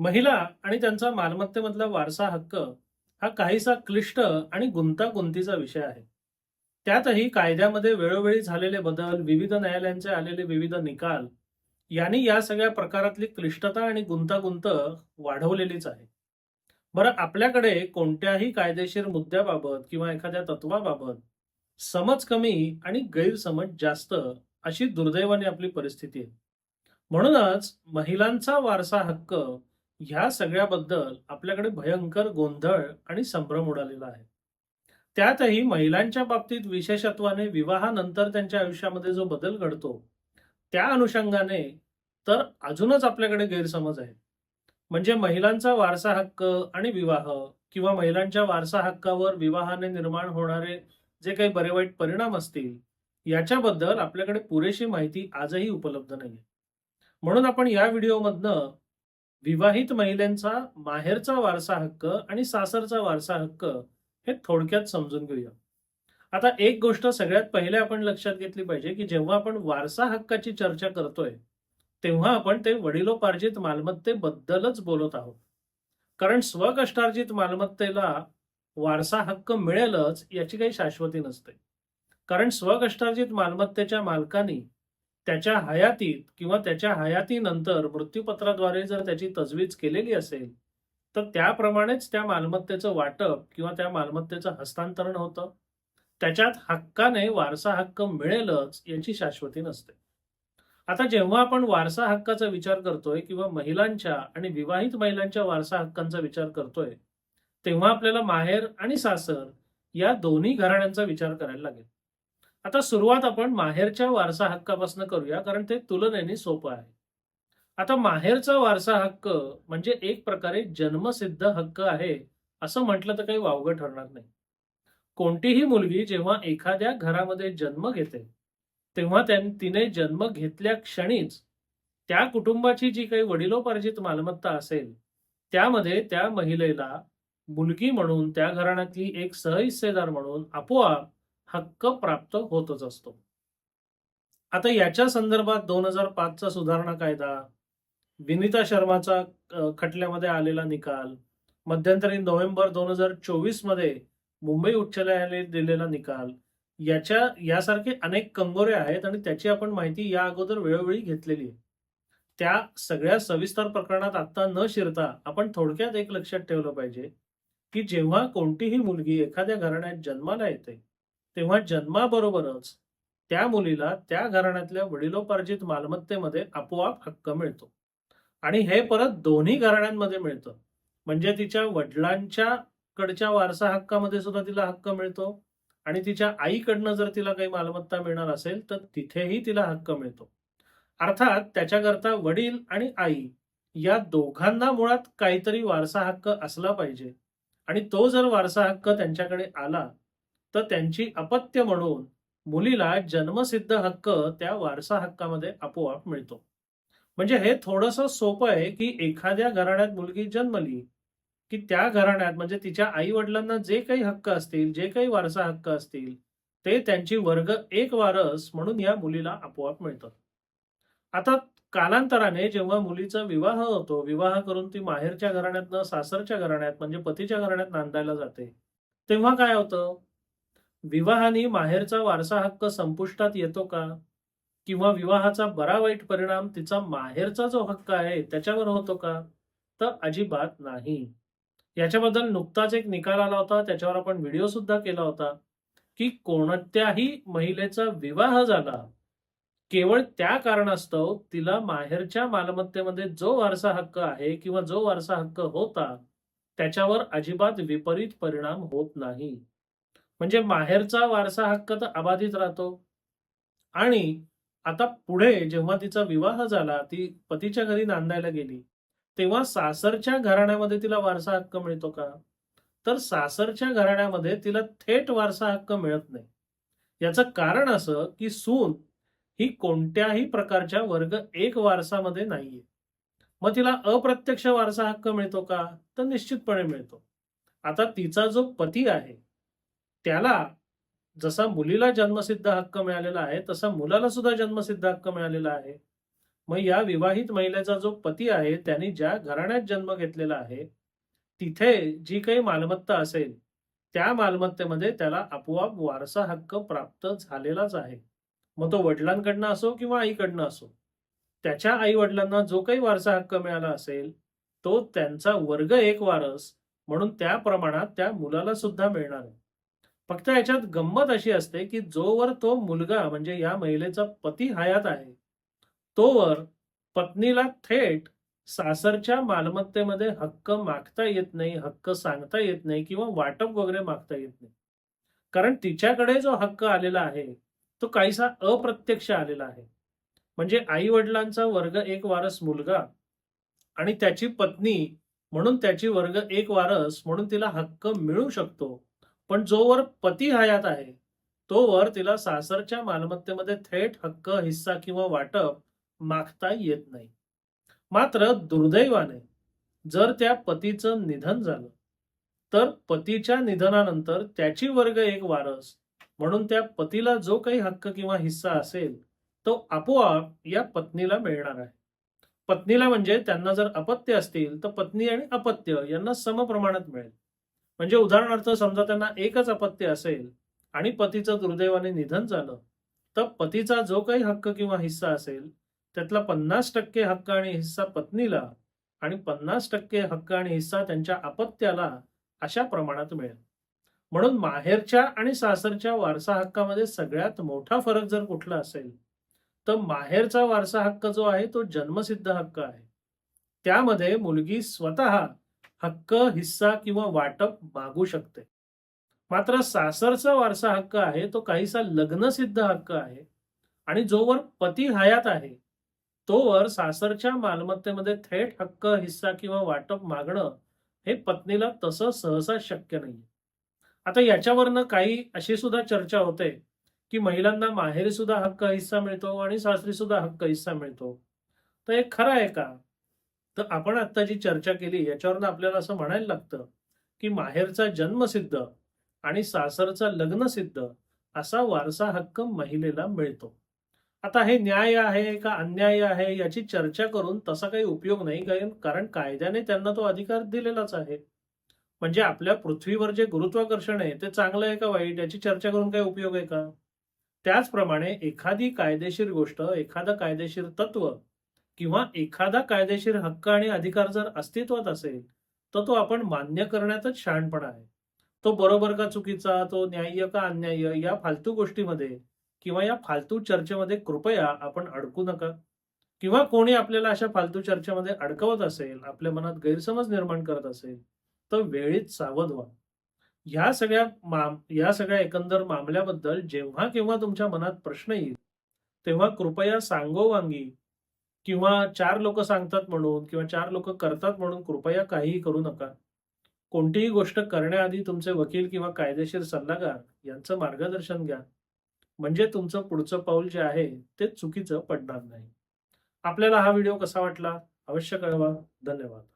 महिला आणि त्यांचा मालमत्तेमधला वारसा हक्क हा काहीसा क्लिष्ट आणि गुंतागुंतीचा विषय आहे. त्यातही कायद्यामध्ये वेळोवेळी झालेले बदल विविध न्यायालयांचे आलेले विविध निकाल यांनी या सगळ्या प्रकारातली क्लिष्टता आणि गुंतागुंत वाढवलेलीच आहे. बरं आपल्याकडे कोणत्याही कायदेशीर मुद्द्याबाबत किंवा एखाद्या तत्वाबाबत समज कमी आणि गैरसमज जास्त अशी दुर्दैवाने आपली परिस्थिती आहे. म्हणूनच महिलांचा वारसा हक्क ह्या सगळ्याबद्दल आपल्याकडे भयंकर गोंधळ आणि संभ्रम उडालेला आहे. त्यातही महिलांच्या बाबतीत विशेषत्वाने विवाहानंतर त्यांच्या आयुष्यामध्ये जो बदल घडतो त्या अनुषंगाने तर अजूनच आपल्याकडे गैरसमज आहे म्हणजे महिलांचा वारसा हक्क आणि विवाह किंवा महिलांच्या वारसा हक्कावर विवाहाने निर्माण होणारे जे काही बरे वाईट परिणाम असतील याच्याबद्दल आपल्याकडे पुरेशी माहिती आजही उपलब्ध नाही म्हणून आपण या व्हिडिओमधनं विवाहित महिलांचा माहेरचा वारसा हक्क आणि सासरचा वारसा हक्क हे थोडक्यात समजून घेऊया. आता एक गोष्ट सगळ्यात पहिले आपण लक्षात घेतली पाहिजे की जेव्हा आपण वारसा हक्काची चर्चा करतोय तेव्हा आपण ते वडिलोपार्जित मालमत्तेबद्दलच बोलत आहोत. कारण स्वकष्टार्जित मालमत्तेला वारसा हक्क मिळेलच याची काही शाश्वती नसते. कारण स्वकष्टार्जित मालमत्तेच्या मालकांनी त्याच्या हयातीत किंवा त्याच्या हयातीनंतर मृत्यूपत्राद्वारे जर त्याची तजवीज केलेली असेल तर त्याप्रमाणेच त्या मालमत्तेचं वाटप किंवा त्या मालमत्तेचं हस्तांतरण होतं. त्याच्यात हक्काने वारसा हक्क मिळेलच याची शाश्वती नसते. आता जेव्हा आपण वारसा हक्काचा विचार करतोय किंवा महिलांच्या आणि विवाहित महिलांच्या वारसा हक्कांचा विचार करतोय तेव्हा आपल्याला माहेर आणि सासर या दोन्ही घराण्यांचा विचार करायला लागेल. आता सुरुवात आपण माहेरच्या वारसा हक्कापासून करूया कारण ते तुलनेने सोपं आहे. आता माहेरचा वारसा हक्क म्हणजे एक प्रकारे जन्मसिद्ध हक्क आहे असं म्हटलं तर काही वावगं ठरणार नाही. कोणतीही मुलगी जेव्हा एखाद्या घरामध्ये जन्म घेते तेव्हा त्यां- तिने जन्म घेतल्या क्षणीच त्या कुटुंबाची जी काही वडिलोपार्जित मालमत्ता असेल त्यामध्ये त्या महिलेला मुलगी म्हणून त्या घराण्यातली एक सहहिस्सेदार म्हणून आपोआप हक्क प्राप्त होतच असतो. आता याच्या संदर्भात दोन हजार पाचचा सुधारणा कायदा विनिता शर्माचा खटल्यामध्ये आलेला निकाल मध्यंतरी नोव्हेंबर दोन हजार चोवीसमध्ये मुंबई उच्च न्यायालयाने दिलेला निकाल याच्या यासारखे अनेक कंगोरे आहेत आणि त्याची आपण माहिती या अगोदर वेळोवेळी घेतलेली आहे. त्या सगळ्या सविस्तर प्रकरणात आता न शिरता आपण थोडक्यात एक लक्षात ठेवलं पाहिजे की जेव्हा कोणतीही मुलगी एखाद्या घराण्यात जन्माला येते तेव्हा जन्माबरोबरच त्या मुलीला त्या घराण्यातल्या वडिलोपार्जित मालमत्तेमध्ये आपोआप हक्क मिळतो. आणि हे परत दोन्ही घराण्यांमध्ये मिळतं. म्हणजे तिच्या वडिलांच्या कडच्या वारसा हक्कामध्ये सुद्धा तिला हक्क मिळतो. आणि तिच्या आईकडनं जर तिला काही मालमत्ता मिळणार असेल तर तिथेही तिला हक्क मिळतो. अर्थात त्याच्याकरता वडील आणि आई या दोघांना मुळात काहीतरी वारसा हक्क असला पाहिजे. आणि तो जर वारसा हक्क त्यांच्याकडे आला तर त्यांची अपत्य म्हणून मुलीला जन्मसिद्ध हक्क त्या वारसा हक्कामध्ये आपोआप मिळतो. म्हणजे हे थोडस सोपं आहे की एखाद्या घराण्यात मुलगी जन्मली की त्या घराण्यात म्हणजे तिच्या आई वडिलांना जे काही हक्क असतील जे काही वारसा हक्क असतील ते त्यांची वर्ग एक वारस म्हणून या मुलीला आपोआप मिळतात. आता कालांतराने जेव्हा मुलीचा विवाह होतो विवाह करून ती माहेरच्या घराण्यातनं सासरच्या घराण्यात म्हणजे पतीच्या घराण्यात नांदायला जाते तेव्हा काय होतं? विवाहाने माहेरचा वारसा हक्क संपुष्टात येतो का? किंवा विवाहाचा बरा वाईट परिणाम तिचा माहेरचा जो हक्क आहे त्याच्यावर होतो का? तर अजिबात नाही. याच्याबद्दल नुकताच एक निकाल आला होता त्याच्यावर आपण व्हिडिओ सुद्धा केला होता की कोणत्याही महिलेचा विवाह झाला केवळ त्या कारणास्तव तिला माहेरच्या मालमत्तेमध्ये जो वारसा हक्क आहे किंवा जो वारसा हक्क होता त्याच्यावर अजिबात विपरीत परिणाम होत नाही. म्हणजे माहेरचा वारसा हक्क तर अबाधित राहतो. आणि आता पुढे जेव्हा तिचा विवाह झाला ती पतीच्या घरी नांदायला गेली तेव्हा सासरच्या घराण्यामध्ये तिला वारसा हक्क मिळतो का? तर सासरच्या घराण्यामध्ये तिला थेट वारसा हक्क मिळत नाही. याचं कारण असं की सून ही कोणत्याही प्रकारच्या वर्ग एक वारसामध्ये नाहीये. मग तिला अप्रत्यक्ष वारसा हक्क मिळतो का? तर निश्चितपणे मिळतो. आता तिचा जो पती आहे त्याला जसा मुलीला जन्मसिद्ध हक्क मिळालेला आहे तसा मुलाला सुद्धा जन्मसिद्ध हक्क मिळालेला आहे. मग या विवाहित महिलेचा जो पती आहे त्यांनी ज्या घराण्यात जन्म घेतलेला आहे तिथे जी काही मालमत्ता असेल त्या मालमत्तेमध्ये त्याला आपोआप वारसा हक्क प्राप्त झालेलाच आहे. मग तो वडिलांकडनं असो किंवा आईकडनं असो त्याच्या आई वडिलांना जो काही वारसा हक्क मिळाला असेल तो त्यांचा वर्ग एक वारस म्हणून त्या प्रमाणात त्या मुलाला सुद्धा मिळणार आहे. फक्त याच्यात गंमत अशी असते की जोवर तो मुलगा म्हणजे या महिलेचा पती हयात आहे तोवर पत्नीला थेट सासरच्या मालमत्तेमध्ये हक्क मागता येत नाही हक्क सांगता येत नाही किंवा वाटप वगैरे मागता येत नाही. कारण तिच्याकडे जो हक्क आलेला आहे तो काहीसा अप्रत्यक्ष आलेला आहे. म्हणजे आई वडिलांचा वर्ग एक वारस मुलगा आणि त्याची पत्नी म्हणून त्याची वर्ग एक वारस म्हणून तिला हक्क मिळू शकतो. पण जोवर पती हयात आहे तोवर तिला सासरच्या मालमत्तेमध्ये थेट हक्क हिस्सा किंवा वाटप मागता येत नाही. मात्र दुर्दैवाने जर त्या पतीचं निधन झालं तर पतीच्या निधनानंतर त्याची वर्ग एक वारस म्हणून त्या पतीला जो काही हक्क किंवा हिस्सा असेल तो आपोआप या पत्नीला मिळणार आहे. पत्नीला म्हणजे त्यांना जर अपत्य असतील तर पत्नी आणि अपत्य यांना समप्रमाणात मिळेल. म्हणजे उदाहरणार्थ समजा त्यांना एकच अपत्य असेल आणि पतीचं दुर्दैवाने निधन झालं तर पतीचा जो काही हक्क किंवा हिस्सा असेल त्यातला पन्नास टक्के हक्क आणि हिस्सा पत्नीला आणि पन्नास टक्के हक्क आणि हिस्सा त्यांच्या अपत्याला अशा प्रमाणात मिळेल. म्हणून माहेरच्या आणि सासरच्या वारसा हक्कामध्ये सगळ्यात मोठा फरक जर कुठला असेल तर माहेरचा वारसा हक्क जो आहे तो जन्मसिद्ध हक्क आहे. त्यामध्ये मुलगी स्वतः हक्क हिस्सा किंवा वाटप मागू शकते. मात्र सासरचा वारसा हक्क आहे तो काहीसा लग्नसिद्ध हक्क आहे आणि जोवर पती हयात आहे तोवर सासरच्या मालमत्तेमध्ये थेट हक्क हिस्सा किंवा वाटप मागणं हे पत्नीला तसं सहसा शक्य नाही आता याच्यावरनं काही अशी सुद्धा चर्चा होते की महिलांना माहेरी सुद्धा हक्क हिस्सा मिळतो आणि सासरी सुद्धा हक्क हिस्सा मिळतो. तर हे खरं आहे का? तर आपण आता जी चर्चा केली याच्यावरनं आपल्याला असं म्हणायला लागतं की माहेरचा जन्मसिद्ध आणि सासरचा लग्नसिद्ध असा वारसा हक्क महिलेला मिळतो. आता हे न्याय आहे का अन्याय आहे याची चर्चा करून तसा काही उपयोग नाही कारण कारण कायद्याने त्यांना तो अधिकार दिलेलाच आहे. म्हणजे आपल्या पृथ्वीवर जे गुरुत्वाकर्षण आहे ते चांगलं आहे का वाईट? याची चर्चा करून काही उपयोग आहे का? त्याचप्रमाणे एखादी कायदेशीर गोष्ट एखादं कायदेशीर तत्व किंवा एखादा कायदेशीर हक्क आणि अधिकार जर अस्तित्वात असेल तर तो आपण मान्य करण्यातच शहाणपणा आहे. तो बरोबर का चुकीचा तो न्याय्य का अन्याय्य या फालतू गोष्टीमध्ये किंवा या फालतू चर्चेमध्ये कृपया आपण अडकू नका. किंवा कोणी आपल्याला अशा फालतू चर्चेमध्ये अडकवत असेल आपल्या मनात गैरसमज निर्माण करत असेल तर वेळीत सावध व्हा. ह्या सगळ्या माम या सगळ्या एकंदर मामल्याबद्दल जेव्हा केव्हा तुमच्या मनात प्रश्न येईल तेव्हा कृपया सांगोवांगी किंवा चार लोक सांगतात म्हणून किंवा चार लोक करतात म्हणून कृपया काहीही करू नका. कोणतीही गोष्ट करण्याआधी तुमचे वकील किंवा कायदेशीर सल्लागार यांचं मार्गदर्शन घ्या. म्हणजे तुमचं पुढचं पाऊल जे आहे ते चुकीचं पडणार नाही. आपल्याला हा व्हिडिओ कसा वाटला? अवश्य कळवा. धन्यवाद.